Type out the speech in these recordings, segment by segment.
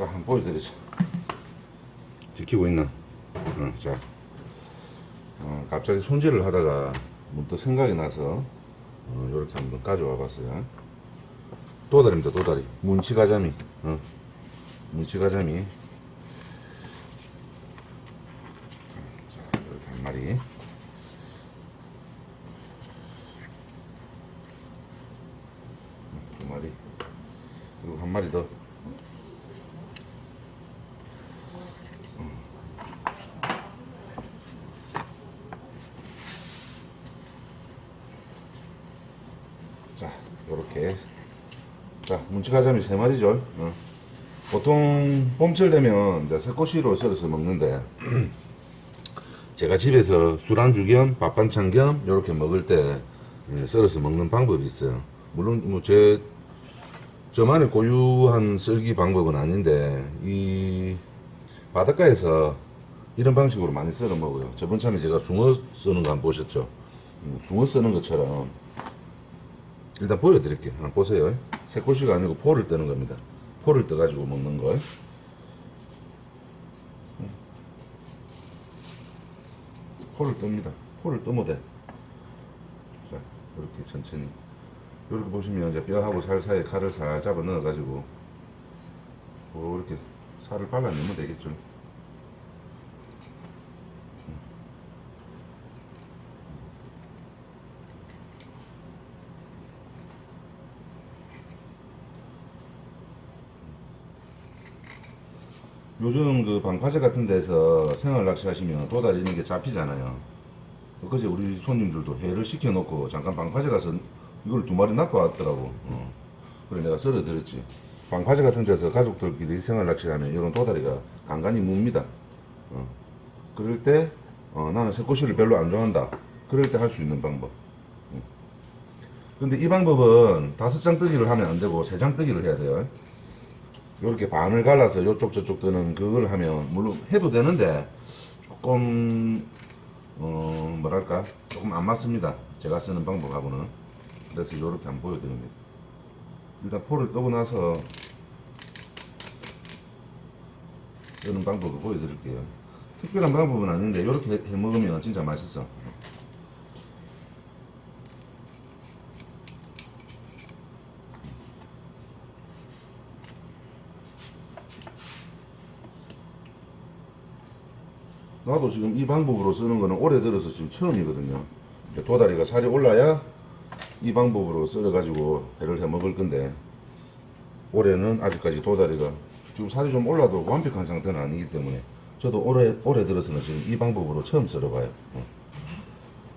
자, 한번 보여드리자. 지키고 있나? 응, 자. 어, 갑자기 손질을 하다가 문득 생각이 나서 어, 이렇게 한번 가져와 봤어요. 도다리입니다, 도다리. 문치가자미. 어. 문치가자미. 자, 이렇게 한 마리. 두 마리. 그리고 한 마리 더. 자, 요렇게. 자, 문치가자미 세 마리죠. 어. 보통 봄철 되면 이제 새꼬시로 썰어서 먹는데, 제가 집에서 술안주 겸 밥반찬 겸 이렇게 먹을 때 예, 썰어서 먹는 방법이 있어요. 물론 뭐 제 저만의 고유한 썰기 방법은 아닌데 이 바닷가에서 이런 방식으로 많이 썰어 먹어요. 저번 참에 제가 숭어 쓰는 거 한번 보셨죠? 음, 숭어 쓰는 것처럼 일단 보여드릴게요. 한번 보세요. 새꼬시가 아니고 포를 뜨는 겁니다. 포를 떠가지고 먹는 거. 포를 뜹니다. 포를 뜨면 돼. 자, 이렇게 천천히. 이렇게 보시면 이제 뼈하고 살 사이에 칼을 살 잡아 넣어가지고 이렇게 살을 발라내면 되겠죠. 요즘 그 방파제 같은 데서 생활 낚시하시면 도다리 이런 게 잡히잖아요. 그제 우리 손님들도 회를 시켜놓고 잠깐 방파제 가서 이걸 두 마리 낚고 왔더라고. 어. 그래 내가 썰어 드렸지. 방파제 같은 데서 가족들끼리 생활 낚시하면 이런 도다리가 간간히 묵니다. 어. 그럴 때 어, 나는 새꼬시를 별로 안 좋아한다. 그럴 때 할 수 있는 방법. 음. 근데 이 방법은 다섯 장 뜨기를 하면 안 되고 세 장 뜨기를 해야 돼요. 이렇게 반을 갈라서 이쪽 저쪽 뜨는 그걸 하면 물론 해도 되는데 조금 어 뭐랄까 조금 안 맞습니다. 제가 쓰는 방법하고는 그래서 이렇게 한번 보여드립니다. 일단 포를 뜨고 나서 쓰는 방법을 보여드릴게요. 특별한 방법은 아닌데 이렇게 해 먹으면 진짜 맛있어. 나도 지금 이 방법으로 쓰는 거는 오래 들어서 지금 처음이거든요. 도다리가 살이 올라야 이 방법으로 썰어가지고 회를 해 먹을 건데 올해는 아직까지 도다리가 지금 살이 좀 올라도 완벽한 상태는 아니기 때문에 저도 올해 올해 들어서는 지금 이 방법으로 처음 썰어봐요. 어.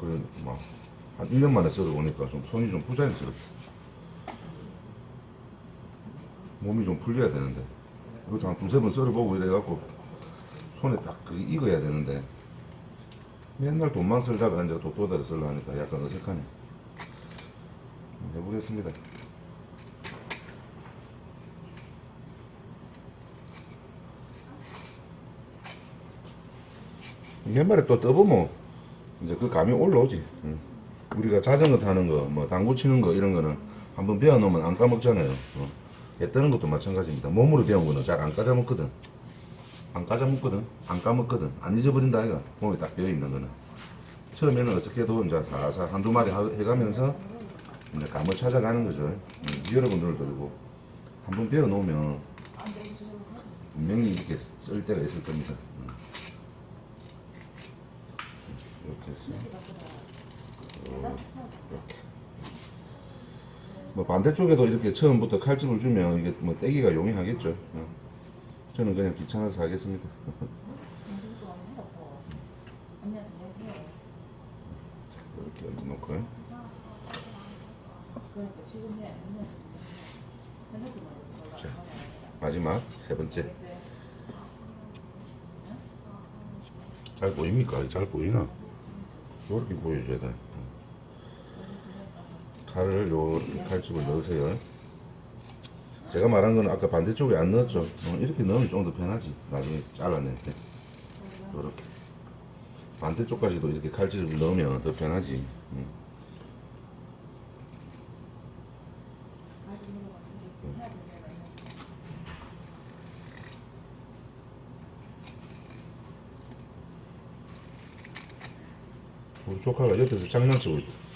그래 막한 1년 만에 썰어보니까 좀 손이 좀 부자연스럽다. 몸이 좀 풀려야 되는데 이것도 한 두세 번 썰어보고 이래갖고 손에 딱 그게 익어야 되는데 맨날 돈만 쓸다가 이제 또 도다리 쓸려 하니까 약간 어색하네. 해보겠습니다. 옛말에 또 떠보면 이제 그 감이 올라오지. 응. 우리가 자전거 타는 거, 뭐 당구 치는 거 이런 거는 한번 배워놓으면 안 까먹잖아요. 어. 배 뜨는 것도 마찬가지입니다. 몸으로 배운 거는 잘 안 까져먹거든 안 까져먹거든. 안 까먹거든. 안 잊어버린다 아이가 몸에 딱 배어있는 거는. 처음에는 어떻게 해도 이제 살살 한두 마리 하- 해가면서 이제 감을 찾아가는 거죠. 음, 여러분들도 그리고 한번 배워 놓으면 분명히 이렇게 쓸 때가 있을 겁니다. 음. 이렇게 해서. 어, 이렇게. 뭐 반대쪽에도 이렇게 처음부터 칼집을 주면 이게 뭐 떼기가 용이하겠죠. 어. 저는 그냥 귀찮아서 하겠습니다. 이렇게 얹어놓고 자, 마지막 세 번째 잘 보입니까? 잘 보이나? 이렇게 보여줘야 돼. 칼을 요 칼집을 넣으세요. 제가 말한 건 아까 반대쪽에 안 넣었죠. 어, 이렇게 넣으면 좀 더 편하지. 나중에 잘라낼 때. 이렇게. 반대쪽까지도 이렇게 칼질을 넣으면 더 편하지. 응. 우리 조카가 옆에서 장난치고 있다.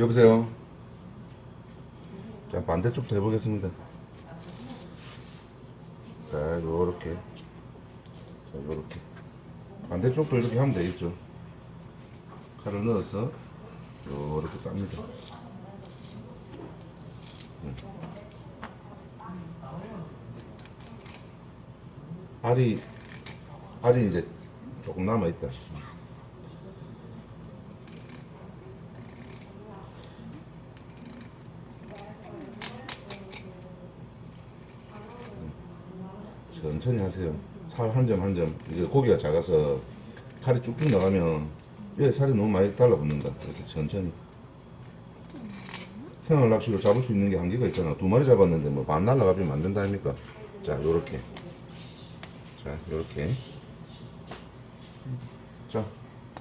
여보세요. 자, 반대쪽도 해보겠습니다. 자, 요렇게. 자, 요렇게. 반대쪽도 이렇게 하면 되겠죠. 칼을 넣어서 요렇게 땁니다. 음. 알이 알이 이제 조금 남아 있다. 천천히 하세요. 살 한 점 한 점. 이게 고기가 작아서 칼이 쭉쭉 나가면 얘 살이 너무 많이 달라붙는다. 이렇게 천천히. 생활 낚시로 잡을 수 있는 게 한계가 있잖아. 두 마리 잡았는데 뭐 반 날라가면 안 된다 아닙니까? 자, 요렇게. 자, 요렇게. 자,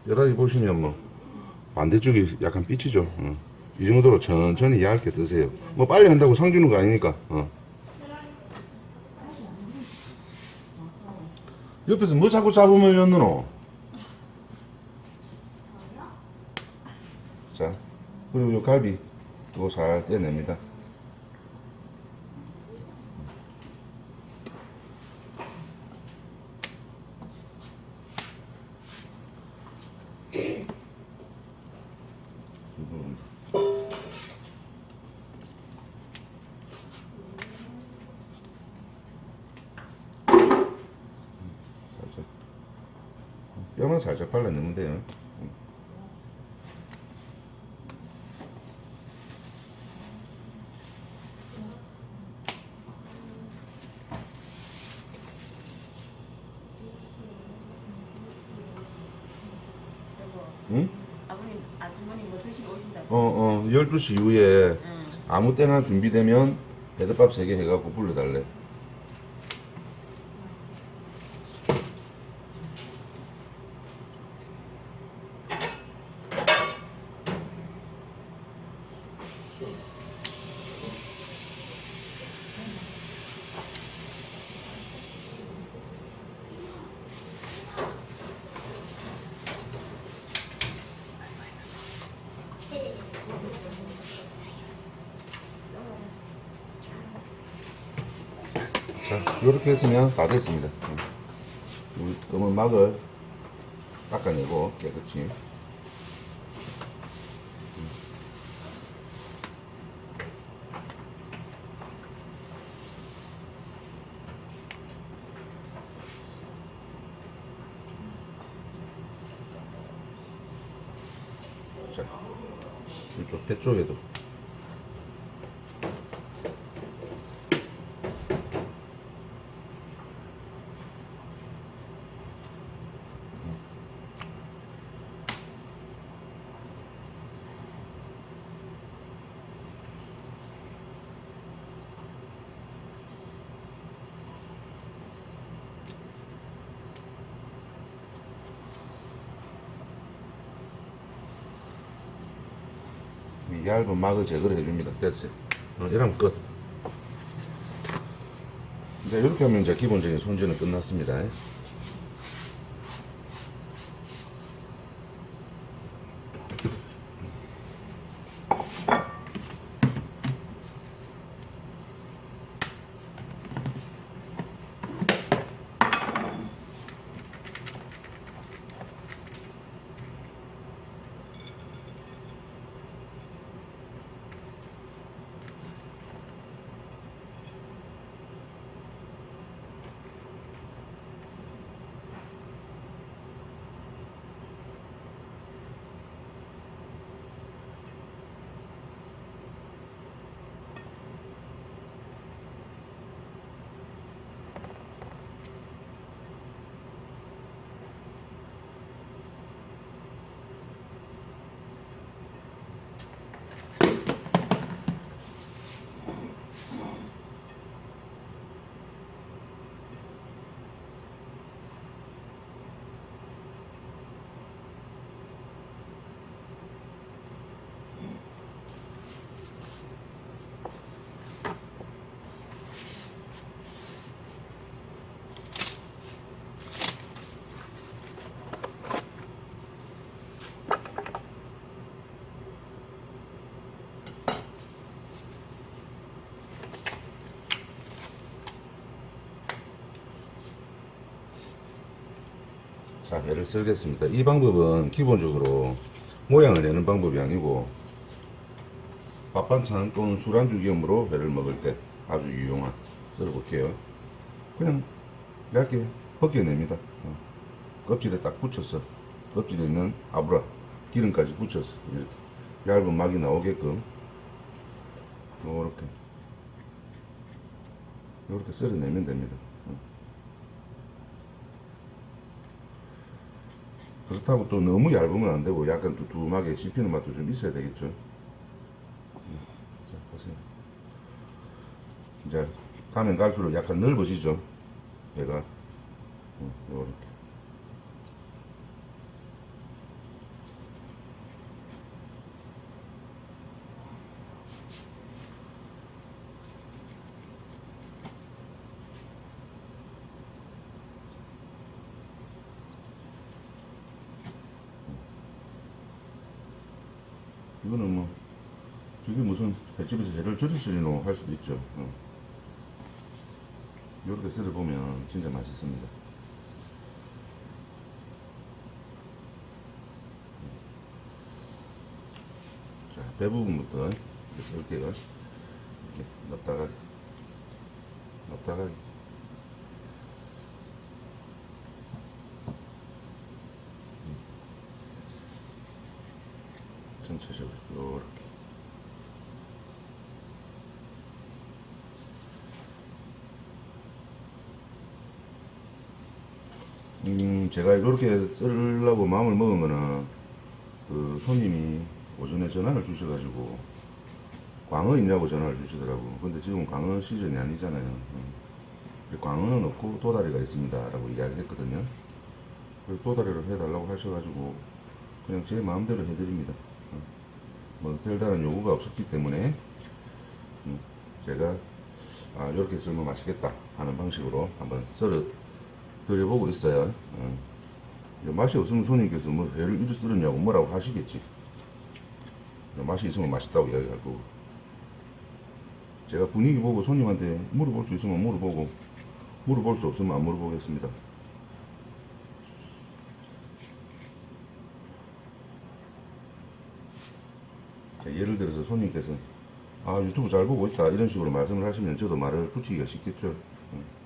여다리 보시면 뭐 반대쪽이 약간 삐치죠. 어. 이 정도로 천천히 얇게 드세요. 뭐 빨리 한다고 상 주는 거 아니니까. 어. 옆에서 뭐 자꾸 잡으면 였노? 자, 그리고 요 갈비 이거 잘 떼냅니다. 뼈만 살짝 발라 넣으면 돼요. 응? 아버님, 아주머니 뭐 오신다고? 어, 어, 12시 이후에 응. 아무 때나 준비되면 배덮밥 3개 해갖고 불러달래. 자, 이렇게 했으면 다 됐습니다. 이 검은 막을 닦아내고 깨끗이. 자, 이쪽 배 쪽에도 이 얇은 막을 제거를 해줍니다. 됐어요. 어, 이러면 끝. 이제 이렇게 하면 이제 기본적인 손질은 끝났습니다. 자, 회를 썰겠습니다. 이 방법은 기본적으로 모양을 내는 방법이 아니고 밥 반찬 또는 술안주 겸으로 회를 먹을 때 아주 유용한 썰어볼게요. 그냥 얇게 벗겨냅니다. 어. 껍질에 딱 붙여서 껍질에 있는 아브라 기름까지 붙여서 이렇게 얇은 막이 나오게끔 요렇게 요렇게 썰어내면 됩니다. 어. 그렇다고 또 너무 얇으면 안 되고 약간 두툼하게 씹히는 맛도 좀 있어야 되겠죠. 음, 자 보세요. 이제 가면 갈수록 약간 넓어지죠. 배가 음, 요렇게. 이거는 뭐 저게 무슨 횟 집에서 회를 절였으리노 할 수도 있죠. 어. 이렇게 썰어 보면 진짜 맛있습니다. 자, 배 부분부터 이렇게 썰게요. 이렇게 넣다가 넣다가 전체적으로 이렇게 음, 제가 이렇게 썰으려고 마음을 먹은 거는 그 손님이 오전에 전화를 주셔가지고 광어 있냐고 전화를 주시더라고. 근데 지금 광어 시즌이 아니잖아요. 음. 광어는 없고 도다리가 있습니다. 라고 이야기했거든요. 그래서 도다리를 해달라고 하셔가지고 그냥 제 마음대로 해드립니다. 음. 뭐 별다른 요구가 없었기 때문에 음, 제가 아, 이렇게 썰면 맛있겠다 하는 방식으로 한번 썰어 드려보고 있어요. 음. 이제 맛이 없으면 손님께서 뭐 회를 이리 썰었냐고 뭐라고 하시겠지. 맛이 있으면 맛있다고 이야기할 거고. 제가 분위기 보고 손님한테 물어볼 수 있으면 물어보고 물어볼 수 없으면 안 물어보겠습니다. 자, 예를 들어서 손님께서 아 유튜브 잘 보고 있다 이런 식으로 말씀을 하시면 저도 말을 붙이기가 쉽겠죠. 음.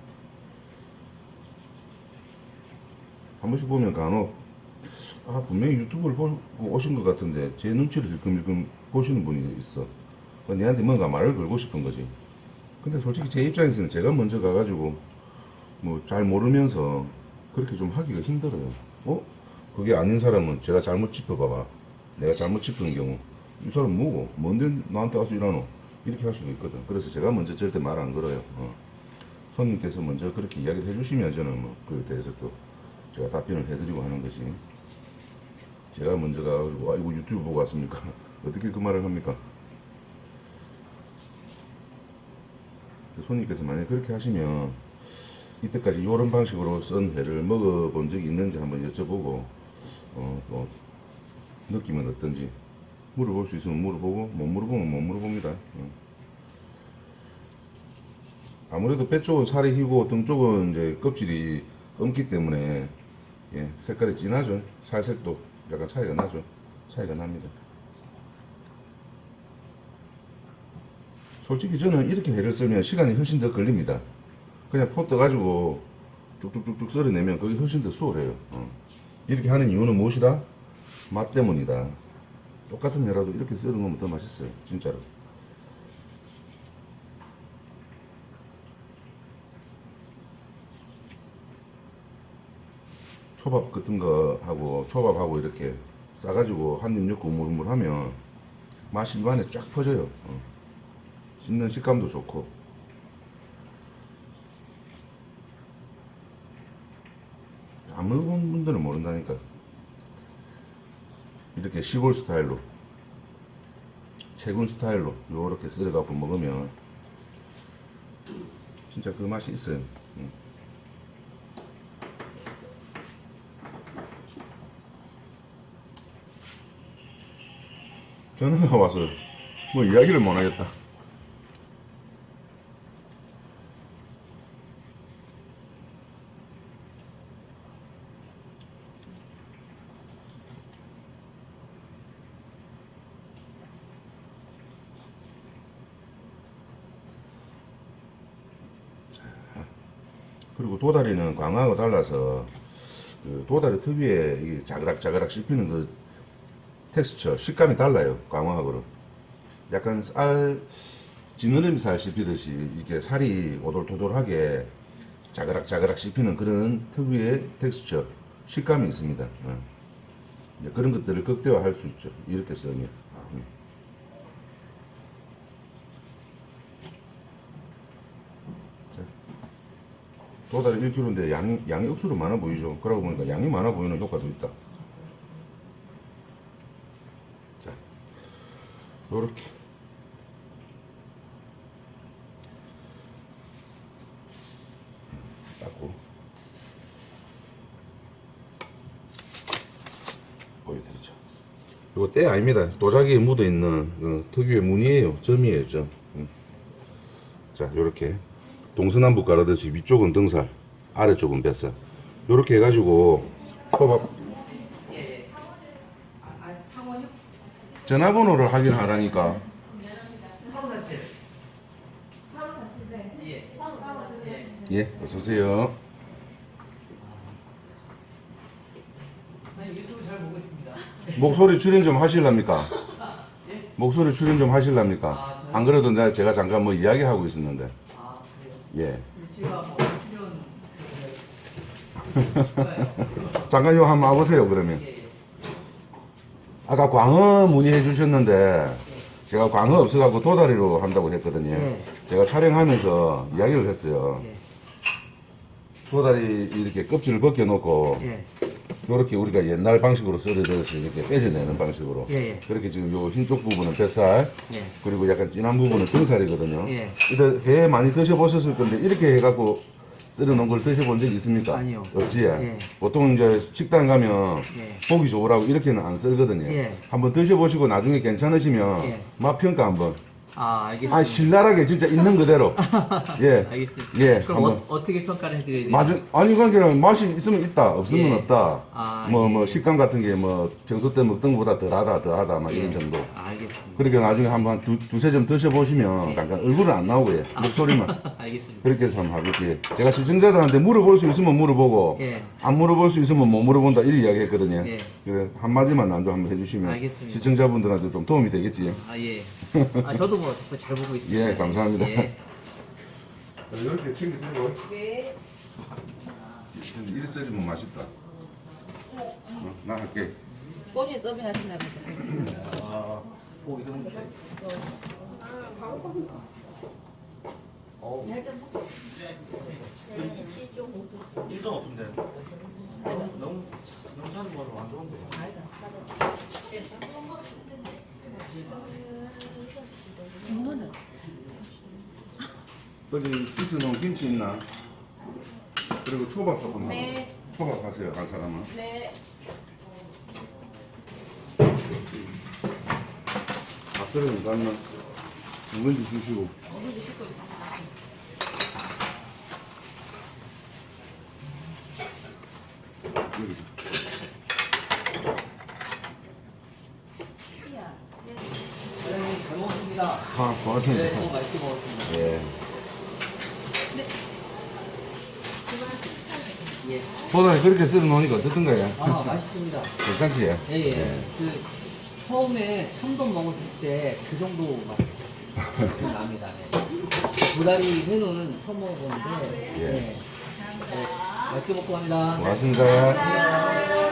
한 번씩 보면 간혹 아 분명히 유튜브를 보고 오신 것 같은데 제 눈치를 일끔일끔 보시는 분이 있어. 그 내한테 뭔가 말을 걸고 싶은 거지. 근데 솔직히 제 입장에서는 제가 먼저 가가지고 뭐 잘 모르면서 그렇게 좀 하기가 힘들어요. 어? 그게 아닌 사람은 제가 잘못 짚어봐봐. 내가 잘못 짚은 경우 이 사람 뭐고? 뭔데 나한테 와서 이러노? 이렇게 할 수도 있거든. 그래서 제가 먼저 절대 말 안 걸어요. 어. 손님께서 먼저 그렇게 이야기를 해주시면 저는 뭐 그에 대해서 또 제가 답변을 해드리고 하는 것이 제가 먼저 가가지고 아 이거 유튜브 보고 왔습니까? 어떻게 그 말을 합니까? 손님께서 만약 그렇게 하시면 이때까지 이런 방식으로 쓴 회를 먹어본 적이 있는지 한번 여쭤보고 어, 또 느낌은 어떤지 물어볼 수 있으면 물어보고 못 물어보면 못 물어봅니다. 어. 아무래도 배 쪽은 살이 희고 등 쪽은 이제 껍질이 검기 때문에 예, 색깔이 진하죠. 살색도 약간 차이가 나죠. 차이가 납니다. 솔직히 저는 이렇게 회를 썰면 시간이 훨씬 더 걸립니다. 그냥 포 떠가지고 쭉쭉쭉쭉 썰어내면 그게 훨씬 더 수월해요. 어. 이렇게 하는 이유는 무엇이다? 맛 때문이다. 똑같은 회라도 이렇게 거면 더 맛있어요. 진짜로. 초밥 같은 거 하고 초밥하고 이렇게 싸가지고 한 입 넣고 물물 하면 맛이 입안에 쫙 퍼져요. 어. 씹는 식감도 좋고. 안 먹어본 분들은 모른다니까. 이렇게 시골 스타일로, 채군 스타일로 요렇게 썰어갖고 먹으면 진짜 그 맛이 있어요. 음. 전화가 와서 뭐 이야기를 못 하겠다. 그리고 도다리는 광어하고 달라서 그 도다리 특유의 자그락자그락 씹히는 그 텍스처, 식감이 달라요. 광어하고는. 약간 쌀, 지느러미 살 씹히듯이 이게 살이 오돌토돌하게 자그락자그락 씹히는 그런 특유의 텍스처, 식감이 있습니다. 예. 이제 그런 것들을 극대화할 수 있죠. 이렇게 쓰면. 도다리 1kg인데 양이, 양이 억수로 많아 보이죠. 그러고 보니까 양이 많아 보이는 효과도 있다. 요렇게. 닦고. 보여드리죠. 이거 때 아닙니다. 도자기에 묻어 있는 그 특유의 무늬예요. 점이에요, 점. 음. 자, 요렇게 동서남북 가르듯이 위쪽은 등살, 아래쪽은 뱃살. 요렇게 해가지고 초밥 아, 창원요? 전화번호를 확인하라니까. 예, 어서 오세요. 아니 유튜브 잘 보고 있습니다. 목소리 출연 좀 하실랍니까? 목소리 출연 좀 하실랍니까? 아, 저요? 안 그래도 내가 제가 잠깐 뭐 이야기하고 있었는데. 아 그래요? 예. 제가 뭐 출연 좋아요. 잠깐 요 한번 와보세요, 그러면. 예, 예. 아까 광어 문의해 주셨는데 제가 광어 없어갖고 도다리로 한다고 했거든요. 네. 제가 촬영하면서 이야기를 했어요. 예. 도다리 이렇게 껍질을 벗겨놓고 예. 이렇게 우리가 옛날 방식으로 썰어져서 이렇게 빼져내는 방식으로 예, 예. 그렇게 지금 요 흰 쪽 부분은 뱃살 예. 그리고 약간 진한 부분은 등살이거든요. 예. 이거 회 많이 드셔보셨을 건데 이렇게 해갖고 썰어 놓은 걸 드셔본 적 있습니까? 아니요. 없지. 예. 보통 이제 식당 가면 예. 보기 좋으라고 이렇게는 안 썰거든요. 예. 한번 드셔보시고 나중에 괜찮으시면 예. 맛 평가 한번. 아 알겠습니다. 아 신랄하게 진짜 있는 그대로. 예. 알겠습니다. 예, 그럼 한번. 어, 어떻게 평가를 해드려야 돼요? 맞아. 아니 그러니까 맛이 있으면 있다, 없으면 예. 없다. 아, 뭐 예. 뭐 식감 같은 게 뭐 평소 때 먹던 것보다 덜하다, 덜하다 막 이런 예. 정도. 아, 알겠습니다. 그러니까 나중에 한번 두, 두세 점 드셔보시면 약간 얼굴은 안 나오고요. 목소리만. 알겠습니다. 그렇게 해서 한번 해볼게요. 제가 시청자들한테 물어볼 수 있으면 물어보고, 예. 안 물어볼 수 있으면 못 물어본다, 이렇게 이야기 했거든요. 예. 그래, 한마디만 난좀 한번 해주시면 알겠습니다. 시청자분들한테 좀 도움이 되겠지. 아 예. 아 저도 뭐잘 보고 있습니다. 예, 감사합니다. 예. 이렇게 챙겨드리고, 네. 이리 써주면 맛있다. 어, 나 할게. 본인 서빙 하신다 보다. 아, 오 이거는 일도 없는데 너무 너무 사는 거는 안 좋은데 국물은 거기 씻어놓은 김치 있나? 그리고 초밥 조금 네. 초밥 하세요, 한 사람은. 네. 밥그릇은 gas나 물건지 주시고. 어머니 씻고 있습니다. 여기. 이야. 사 먹었습니다. 아, 네, 고맙습니다. 너무 맛있게 먹었습니다. 예. 예. 보다 그렇게 썰어 놓으니까 어떻던가요? 아 맛있습니다. 괜찮지? 예, 예. 그 처음에 참돔 먹었을 때 그 정도 맛 납니다. 네. 도다리 회로는 처음 먹어보는데 예. 예. 네. 맛있게 먹고 갑니다. 고맙습니다.